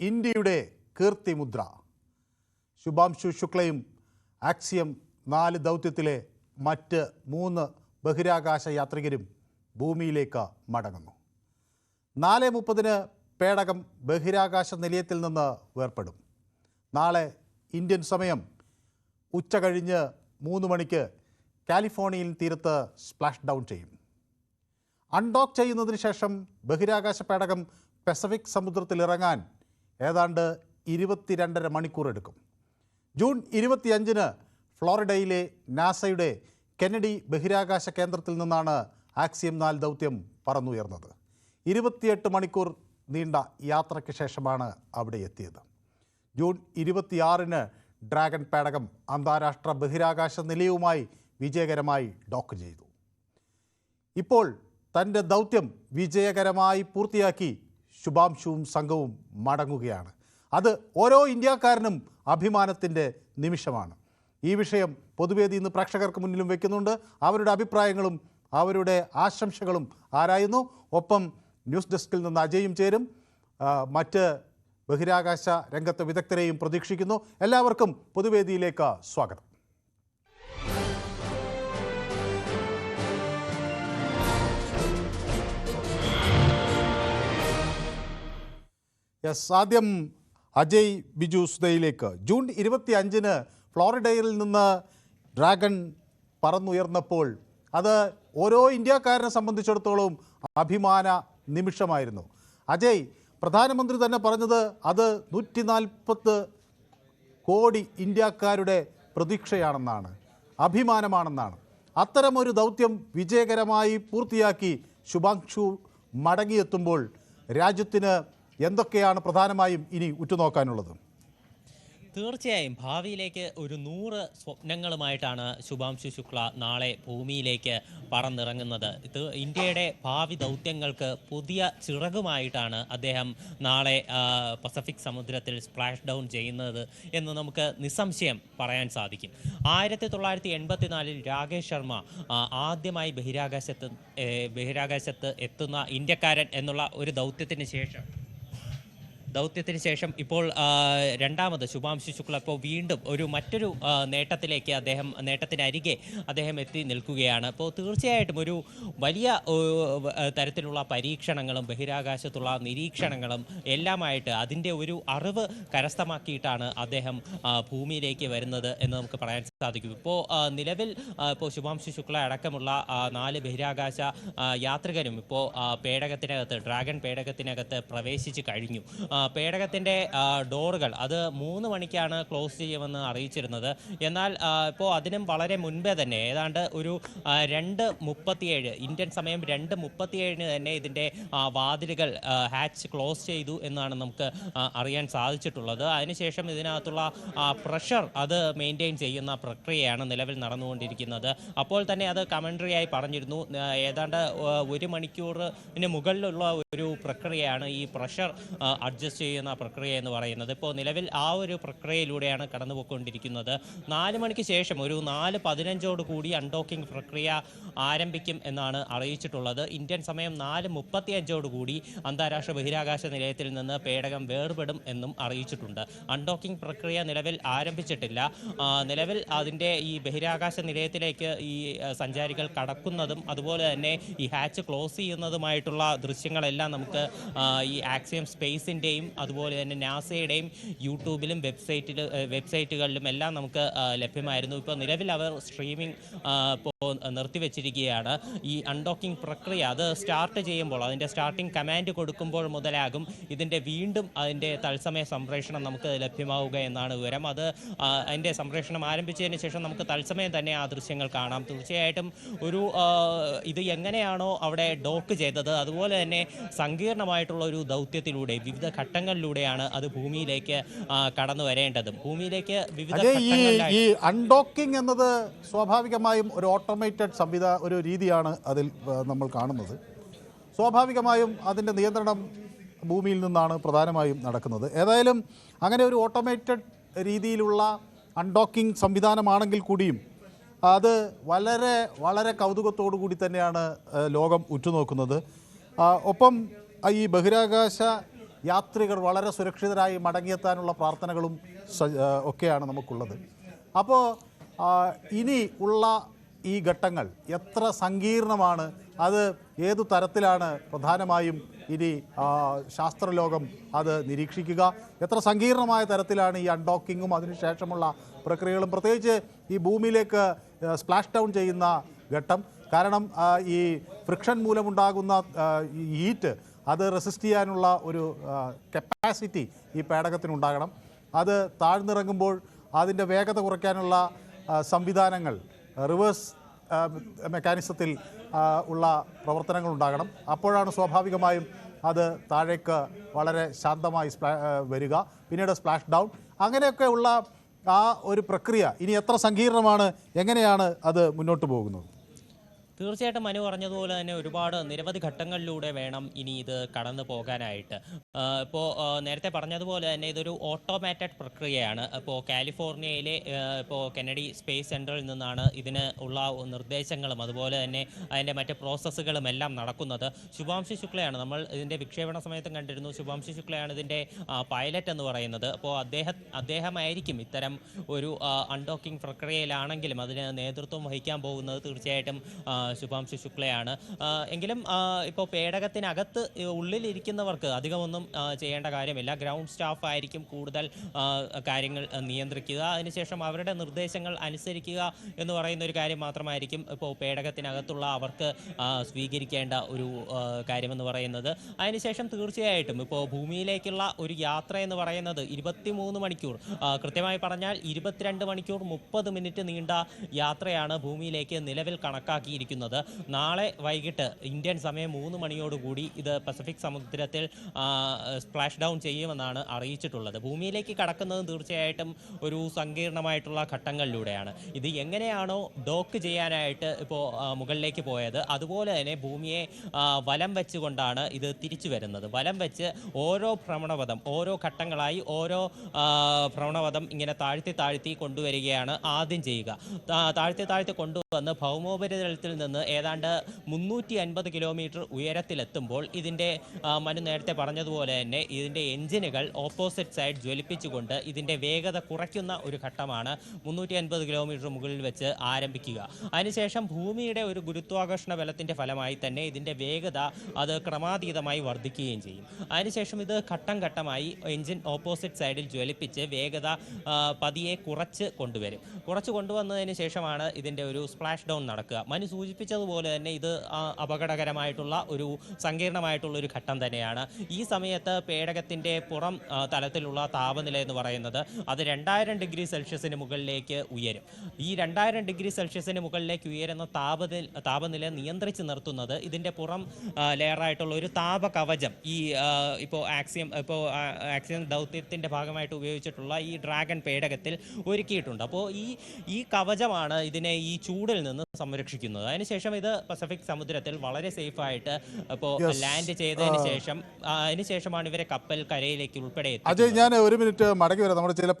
ഇന്ത്യയുടെ കീർത്തിമുദ്ര ശുഭാംശു ശുക്ലയും ആക്സിയം നാല് ദൗത്യത്തിലെ മറ്റ് മൂന്ന് ബഹിരാകാശ യാത്രികരും ഭൂമിയിലേക്ക് മടങ്ങുന്നു. നാല് മുപ്പതിന് പേടകം ബഹിരാകാശ നിലയത്തിൽ നിന്ന് വേർപ്പെടും. നാളെ ഇന്ത്യൻ സമയം ഉച്ച കഴിഞ്ഞ് മൂന്ന് മണിക്ക് കാലിഫോർണിയൻ തീരത്ത് സ്പ്ലാഷ് ഡൗൺ ചെയ്യും. അൺഡോക്ക് ചെയ്യുന്നതിന് ശേഷം ബഹിരാകാശ പേടകം പസഫിക് സമുദ്രത്തിൽ ഇറങ്ങാൻ ഏതാണ്ട് ഇരുപത്തിരണ്ടര മണിക്കൂർ എടുക്കും. ജൂൺ ഇരുപത്തിയഞ്ചിന് ഫ്ലോറിഡയിലെ നാസയുടെ കെന്നഡി ബഹിരാകാശ കേന്ദ്രത്തിൽ നിന്നാണ് ആക്സിയം നാല് ദൗത്യം പറന്നുയർന്നത്. ഇരുപത്തിയെട്ട് മണിക്കൂർ നീണ്ട യാത്രയ്ക്ക് ശേഷമാണ് അവിടെ എത്തിയത്. ജൂൺ ഇരുപത്തിയാറിന് ഡ്രാഗൺ പേടകം അന്താരാഷ്ട്ര ബഹിരാകാശ നിലയവുമായി വിജയകരമായി ഡോക്ക് ചെയ്തു. ഇപ്പോൾ തന്റെ ദൗത്യം വിജയകരമായി പൂർത്തിയാക്കി ശുഭാംശുവും സംഘവും മടങ്ങുകയാണ്. അത് ഓരോ ഇന്ത്യക്കാരനും അഭിമാനത്തിന്റെ നിമിഷമാണ്. ഈ വിഷയം പൊതുവേദി ഇന്ന് പ്രേക്ഷകർക്ക് മുന്നിലും വെക്കുന്നുണ്ട്. അവരുടെ അഭിപ്രായങ്ങളും അവരുടെ ആശംസകളും ആരായുന്നു. ഒപ്പം ന്യൂസ് ഡെസ്കിൽ നിന്ന് അജയും ചേരും. മറ്റ് ബഹിരാകാശ രംഗത്തെ വിദഗ്ധരെയും പ്രതീക്ഷിക്കുന്നു. എല്ലാവർക്കും പൊതുവേദിയിലേക്ക് സ്വാഗതം. യെസ് ആദ്യം അജയ് ബിജു സുധയിലേക്ക്. ജൂൺ ഇരുപത്തി അഞ്ചിന് ഫ്ലോറിഡയിൽ നിന്ന് ഡ്രാഗൺ പറന്നുയർന്നപ്പോൾ അത് ഓരോ ഇന്ത്യക്കാരനെ സംബന്ധിച്ചിടത്തോളം അഭിമാന നിമിഷമായിരുന്നു. അജയ് പ്രധാനമന്ത്രി തന്നെ പറഞ്ഞത് അത് നൂറ്റി നാൽപ്പത്ത് കോടി ഇന്ത്യക്കാരുടെ പ്രതീക്ഷയാണെന്നാണ് അഭിമാനമാണെന്നാണ്. അത്തരമൊരു ദൗത്യം വിജയകരമായി പൂർത്തിയാക്കി ശുഭാംശു മടങ്ങിയെത്തുമ്പോൾ രാജ്യത്തിന് എന്തൊക്കെയാണ് പ്രധാനമായും ഇനി ഉറ്റുനോക്കാനുള്ളത്? തീർച്ചയായും. ഭാവിയിലേക്ക് ഒരു നൂറ് സ്വപ്നങ്ങളുമായിട്ടാണ് ശുഭാംശു ശുക്ല നാളെ ഭൂമിയിലേക്ക് പറന്നിറങ്ങുന്നത്. ഇത് ഇന്ത്യയുടെ ഭാവി ദൗത്യങ്ങൾക്ക് പുതിയ ചിറകുമായിട്ടാണ് അദ്ദേഹം നാളെ പസഫിക് സമുദ്രത്തിൽ സ്പ്ലാഷ് ഡൗൺ ചെയ്യുന്നത് എന്ന് നമുക്ക് നിസ്സംശയം പറയാൻ സാധിക്കും. ആയിരത്തി തൊള്ളായിരത്തി എൺപത്തിനാലിൽ രാകേഷ് ശർമ്മ ആദ്യമായി ബഹിരാകാശത്ത് ബഹിരാകാശത്ത് എത്തുന്ന ഇന്ത്യക്കാരൻ എന്നുള്ള ഒരു ദൗത്യത്തിന് ശേഷം ദൗത്യത്തിന് ശേഷം ഇപ്പോൾ രണ്ടാമത് ശുഭാംശു ശുക്ല ഇപ്പോൾ വീണ്ടും ഒരു മറ്റൊരു നേട്ടത്തിലേക്ക് അദ്ദേഹം നേട്ടത്തിനരികെ അദ്ദേഹം എത്തി നിൽക്കുകയാണ്. അപ്പോൾ തീർച്ചയായിട്ടും ഒരു വലിയ തരത്തിലുള്ള പരീക്ഷണങ്ങളും ബഹിരാകാശത്തുള്ള നിരീക്ഷണങ്ങളും എല്ലാമായിട്ട് അതിന്റെ ഒരു അറിവ് കരസ്ഥമാക്കിയിട്ടാണ് അദ്ദേഹം ഭൂമിയിലേക്ക് വരുന്നത് എന്ന് നമുക്ക് പറയാൻ സാധിക്കും. ഇപ്പോൾ നിലവിൽ ഇപ്പോൾ ശുഭാംശു ശുക്ല അടക്കമുള്ള നാല് ബഹിരാകാശ യാത്രികരും ഇപ്പോൾ പേടകത്തിനകത്ത് ഡ്രാഗൺ പേടകത്തിനകത്ത് പ്രവേശിച്ച് കഴിഞ്ഞു. പേടകത്തിന്റെ ഡോറുകൾ. അത് മൂന്ന് മണിക്കാണ് ക്ലോസ് ചെയ്യുമെന്ന് അറിയിച്ചിരുന്നത്. എന്നാൽ ഇപ്പോൾ അതിനും വളരെ മുൻപേ തന്നെ ഏതാണ്ട് ഒരു രണ്ട് മുപ്പത്തിയേഴ് ഇന്ത്യൻ സമയം രണ്ട് മുപ്പത്തിയേഴിന് തന്നെ ഇതിന്റെ വാതിലുകൾ ഹാച്ച് ക്ലോസ് ചെയ്തു എന്നാണ് നമുക്ക് അറിയാൻ സാധിച്ചിട്ടുള്ളത്. അതിനുശേഷം ഇതിനകത്തുള്ള പ്രഷർ അത് മെയിന്റെയിൻ ചെയ്യുന്ന പ്രക്രിയയാണ് നിലവിൽ നടന്നുകൊണ്ടിരിക്കുന്നത്. അപ്പോൾ തന്നെ അത് കമൻട്രി ആയി പറഞ്ഞിരുന്നു. ഏതാണ്ട് ഒരു മണിക്കൂറിന് മുകളിലുള്ള ഒരു പ്രക്രിയയാണ് ഈ പ്രഷർ അഡ്ജസ്റ്റ് ചെയ്യുന്ന പ്രക്രിയ എന്ന് പറയുന്നത് ഇപ്പോൾ നിലവിൽ ആ ഒരു പ്രക്രിയയിലൂടെയാണ് കടന്നുപോയിക്കൊണ്ടിരിക്കുന്നത്. നാല് മണിക്ക് ശേഷം ഒരു നാല് പതിനഞ്ചോട് കൂടി അൺഡോക്കിംഗ് പ്രക്രിയ ആരംഭിക്കും എന്നാണ് അറിയിച്ചിട്ടുള്ളത്. ഇന്ത്യൻ സമയം നാല് മുപ്പത്തിയഞ്ചോട് കൂടി അന്താരാഷ്ട്ര ബഹിരാകാശ നിലയത്തിൽ നിന്ന് പേടകം വേർപെടും എന്നും അറിയിച്ചിട്ടുണ്ട്. അൺഡോക്കിംഗ് പ്രക്രിയ നിലവിൽ ആരംഭിച്ചിട്ടില്ല. നിലവിൽ അതിന്റെ ഈ ബഹിരാകാശ നിലയത്തിലേക്ക് ഈ സഞ്ചാരികൾ കടക്കുന്നതും അതുപോലെ തന്നെ ഈ ഹാച്ച് ക്ലോസ് ചെയ്യുന്നതുമായിട്ടുള്ള ദൃശ്യങ്ങളെല്ലാം നമുക്ക് ഈ ആക്സിയം സ്പേസിന്റെയും അതുപോലെ തന്നെ നാസയുടെയും യൂട്യൂബിലും വെബ്സൈറ്റിൽ വെബ്സൈറ്റുകളിലും എല്ലാം നമുക്ക് ലഭ്യമായിരുന്നു. ഇപ്പോൾ നിലവിൽ അവർ സ്ട്രീമിംഗ് നിർത്തിവെച്ചിരിക്കുകയാണ്. ഈ അൺഡോക്കിംഗ് പ്രക്രിയ അത് സ്റ്റാർട്ട് ചെയ്യുമ്പോൾ അതിന്റെ സ്റ്റാർട്ടിംഗ് കമാൻഡ് കൊടുക്കുമ്പോൾ മുതലാകും ഇതിന്റെ വീണ്ടും അതിന്റെ തത്സമയ സംപ്രേഷണം നമുക്ക് ലഭ്യമാവുക എന്നാണ് വിവരം. അത് അതിന്റെ സംപ്രേഷണം ആരംഭിച്ചതിന് ശേഷം നമുക്ക് തത്സമയം തന്നെ ആ ദൃശ്യങ്ങൾ കാണാം. തീർച്ചയായിട്ടും ഒരു ഇത് എങ്ങനെയാണോ അവിടെ ഡോക്ക് ചെയ്തത് അതുപോലെ തന്നെ സങ്കീർണമായിട്ടുള്ള ഒരു ദൗത്യത്തിലൂടെ വിവിധ ഘട്ടങ്ങളിലൂടെയാണ് അത് ഭൂമിയിലേക്ക് കടന്നു വരേണ്ടത്. ഭൂമിയിലേക്ക് വിവിധ ഈ അൺഡോക്കിംഗ് എന്നത് സ്വാഭാവികമായും ഒരു ഓട്ടോമേറ്റഡ് സംവിധാ ഒരു രീതിയാണ് അതിൽ നമ്മൾ കാണുന്നത്. സ്വാഭാവികമായും അതിന്റെ നിയന്ത്രണം ഭൂമിയിൽ നിന്നാണ് പ്രധാനമായും നടക്കുന്നത്. ഏതായാലും അങ്ങനെ ഒരു ഓട്ടോമേറ്റഡ് രീതിയിലുള്ള അൺഡോക്കിംഗ് സംവിധാനമാണെങ്കിൽ കൂടിയും അത് വളരെ വളരെ കൗതുകത്തോടു കൂടി തന്നെയാണ് ലോകം ഉറ്റുനോക്കുന്നത്. ഒപ്പം ഈ ബഹിരാകാശ യാത്രികർ വളരെ സുരക്ഷിതരായി മടങ്ങിയെത്താനുള്ള പ്രാർത്ഥനകളും ഒക്കെയാണ് നമുക്കുള്ളത്. അപ്പോൾ ഇനി ഉള്ള ഈ ഘട്ടങ്ങൾ എത്ര സങ്കീർണമാണ് അത് ഏതു തരത്തിലാണ് പ്രധാനമായും ഇനി ശാസ്ത്രലോകം അത് നിരീക്ഷിക്കുക. എത്ര സങ്കീർണമായ തരത്തിലാണ് ഈ അൺഡോക്കിങ്ങും അതിനുശേഷമുള്ള പ്രക്രിയകളും. പ്രത്യേകിച്ച് ഈ ഭൂമിയിലേക്ക് സ്പ്ലാഷ് ഡൗൺ ചെയ്യുന്ന ഘട്ടം. കാരണം ഈ ഫ്രിക്ഷൻ മൂലമുണ്ടാകുന്ന ഹീറ്റ് അത് റെസിസ്റ്റ് ചെയ്യാനുള്ള ഒരു കപ്പാസിറ്റി ഈ പേടകത്തിനുണ്ടാകണം. അത് താഴ്ന്നിറങ്ങുമ്പോൾ അതിന്റെ വേഗത കുറയ്ക്കാനുള്ള സംവിധാനങ്ങൾ റിവേഴ്സ് മെക്കാനിസത്തിൽ ഉള്ള പ്രവർത്തനങ്ങൾ ഉണ്ടാകണം അപ്പോഴാണ് സ്വാഭാവികമായും അത് താഴേക്ക് വളരെ ശാന്തമായി വരിക. പിന്നീട് സ്പ്ലാഷ് ഡൗൺ. അങ്ങനെയൊക്കെ ഉള്ള ആ ഒരു പ്രക്രിയ ഇനി എത്ര സങ്കീർണമാണ് എങ്ങനെയാണ് അത് മുന്നോട്ട് പോകുന്നത്? തീർച്ചയായിട്ടും മനു പറഞ്ഞതുപോലെ തന്നെ ഒരുപാട് നിരവധി ഘട്ടങ്ങളിലൂടെ വേണം ഇനി ഇത് കടന്നു പോകാനായിട്ട്. ഇപ്പോൾ നേരത്തെ പറഞ്ഞതുപോലെ തന്നെ ഇതൊരു ഓട്ടോമാറ്റഡ് പ്രക്രിയയാണ്. ഇപ്പോൾ കാലിഫോർണിയയിലെ ഇപ്പോൾ കെനഡി സ്പേസ് സെന്ററിൽ നിന്നാണ് ഇതിന് ഉള്ള നിർദ്ദേശങ്ങളും അതുപോലെ തന്നെ അതിന്റെ മറ്റ് പ്രോസസ്സുകളും എല്ലാം നടക്കുന്നത്. ശുഭാംശു ശുക്ലയാണ് നമ്മൾ ഇതിന്റെ വിക്ഷേപണ സമയത്തും കണ്ടിരുന്നു. ശുഭാംശു ശുക്ലയാണ് ഇതിന്റെ പൈലറ്റ് എന്ന് പറയുന്നത്. അപ്പോൾ അദ്ദേഹം അദ്ദേഹമായിരിക്കും ഇത്തരം ഒരു അൺഡോക്കിംഗ് പ്രക്രിയയിലാണെങ്കിലും അതിന് നേതൃത്വം വഹിക്കാൻ പോകുന്നത് തീർച്ചയായിട്ടും ശുഭാംശി ശുക്ലയാണ്. എങ്കിലും ഇപ്പോൾ പേടകത്തിനകത്ത് ഉള്ളിലിരിക്കുന്നവർക്ക് അധികമൊന്നും ആ, ചെയ്യേണ്ട കാര്യമില്ല. ഗ്രൗണ്ട് സ്റ്റാഫ് ആയിരിക്കും കൂടുതൽ കാര്യങ്ങൾ നിയന്ത്രിക്കുക. അതിനുശേഷം അവരുടെ നിർദ്ദേശങ്ങൾ അനുസരിക്കുക എന്ന് പറയുന്ന ഒരു കാര്യം മാത്രമായിരിക്കും ഇപ്പോൾ പേടകത്തിനകത്തുള്ള അവർക്ക് സ്വീകരിക്കേണ്ട ഒരു കാര്യമെന്ന് പറയുന്നത്. അതിനുശേഷം തീർച്ചയായിട്ടും ഇപ്പോൾ ഭൂമിയിലേക്കുള്ള ഒരു യാത്ര എന്ന് പറയുന്നത് ഇരുപത്തിമൂന്ന് മണിക്കൂർ. കൃത്യമായി പറഞ്ഞാൽ ഇരുപത്തിരണ്ട് മണിക്കൂർ മുപ്പത് മിനിറ്റ് നീണ്ട യാത്രയാണ് ഭൂമിയിലേക്ക് നിലവിൽ കണക്കാക്കിയിരിക്കുന്നത്. നാളെ വൈകിട്ട് ഇന്ത്യൻ സമയം മൂന്ന് മണിയോടുകൂടി ഇത് പസഫിക് സമുദ്രത്തിൽ സ്പ്ലാഷ് ഡൗൺ ചെയ്യുമെന്നാണ് അറിയിച്ചിട്ടുള്ളത്. ഭൂമിയിലേക്ക് കടക്കുന്നത് തീർച്ചയായിട്ടും ഒരു സങ്കീർണമായിട്ടുള്ള ഘട്ടങ്ങളിലൂടെയാണ്. ഇത് എങ്ങനെയാണോ ഡോക്ക് ചെയ്യാനായിട്ട് ഇപ്പോൾ മുകളിലേക്ക് പോയത് അതുപോലെ തന്നെ ഭൂമിയെ വലം വെച്ചുകൊണ്ടാണ് ഇത് തിരിച്ചു വരുന്നത്. വലം വെച്ച് ഓരോ ഭ്രമണപഥം ഓരോ ഘട്ടങ്ങളായി ഓരോ ഭ്രമണപഥം ഇങ്ങനെ താഴ്ത്തി താഴ്ത്തി കൊണ്ടുവരികയാണ് ആദ്യം ചെയ്യുക. താഴ്ത്തി താഴ്ത്തി കൊണ്ടുവന്ന് ഭൗമോപരിതലത്തിൽ നിന്ന് ഏതാണ്ട് മുന്നൂറ്റി അൻപത് കിലോമീറ്റർ ഉയരത്തിലെത്തുമ്പോൾ ഇതിന്റെ മനു നേരത്തെ പറഞ്ഞതുപോലെ തന്നെ ഇതിന്റെ എഞ്ചിനുകൾ ഓപ്പോസിറ്റ് സൈഡ് ജ്വലിപ്പിച്ചുകൊണ്ട് ഇതിന്റെ വേഗത കുറയ്ക്കുന്ന ഒരു ഘട്ടമാണ് മുന്നൂറ്റി അൻപത് കിലോമീറ്റർ മുകളിൽ വെച്ച് ആരംഭിക്കുക. അതിനുശേഷം ഭൂമിയുടെ ഒരു ഗുരുത്വാകർഷണ ബലത്തിന്റെ ഫലമായി തന്നെ ഇതിന്റെ വേഗത അത് ക്രമാതീതമായി വർദ്ധിക്കുകയും ചെയ്യും. അതിനുശേഷം ഇത് ഘട്ടം ഘട്ടമായി എഞ്ചിൻ ഓപ്പോസിറ്റ് സൈഡിൽ ജ്വലിപ്പിച്ച് വേഗത പതിയെ കുറച്ച് കൊണ്ടുവരും. കുറച്ച് കൊണ്ടുവന്നതിന് ശേഷമാണ് ഇതിന്റെ ഒരു സ്പ്ലാഷ് ഡൗൺ നടക്കുക. മനു സൂചിപ്പിച്ചതുപോലെ തന്നെ ഇത് അപകടകരമായിട്ടുള്ള ഒരു സങ്കീർണമായിട്ടുള്ള ഒരു ഘട്ടം തന്നെയാണ്. ഈ സമയത്ത് പേടകത്തിന്റെ പുറം തലത്തിലുള്ള താപനില എന്ന് പറയുന്നത് അത് രണ്ടായിരം ഡിഗ്രി സെൽഷ്യസിന് മുകളിലേക്ക് ഉയരും. ഈ രണ്ടായിരം ഡിഗ്രി സെൽഷ്യസിന് മുകളിലേക്ക് ഉയരുന്ന താപനില താപനില നിയന്ത്രിച്ച് നിർത്തുന്നത് ഇതിന്റെ പുറം ലെയറായിട്ടുള്ള ഒരു താപ കവചം ഈ ഇപ്പോൾ ആക്സിയം ഇപ്പോൾ ആക്സിയം ദൗത്യത്തിന്റെ ഭാഗമായിട്ട് ഉപയോഗിച്ചിട്ടുള്ള ഈ ഡ്രാഗൺ പേടകത്തിൽ ഒരുക്കിയിട്ടുണ്ട്. അപ്പോൾ ഈ ഈ കവചമാണ് ഇതിനെ ഈ ചൂടിൽ നിന്ന് സംരക്ഷിക്കുന്നത്. അതിനുശേഷം ഇത് പസഫിക് സമുദ്രത്തിൽ വളരെ സേഫായിട്ട് ഇപ്പോൾ. ലാൻഡ് ചെയ്തതിന് ശേഷം ആ, അതിനുശേഷമാണ് ഇവരെ കപ്പൽ കരയിലേക്ക് ഉൾപ്പെടെ അതെ അജയ് ഞാൻ ഒരു മിനിറ്റ് മടങ്ങി വരാം. നമ്മുടെ ചില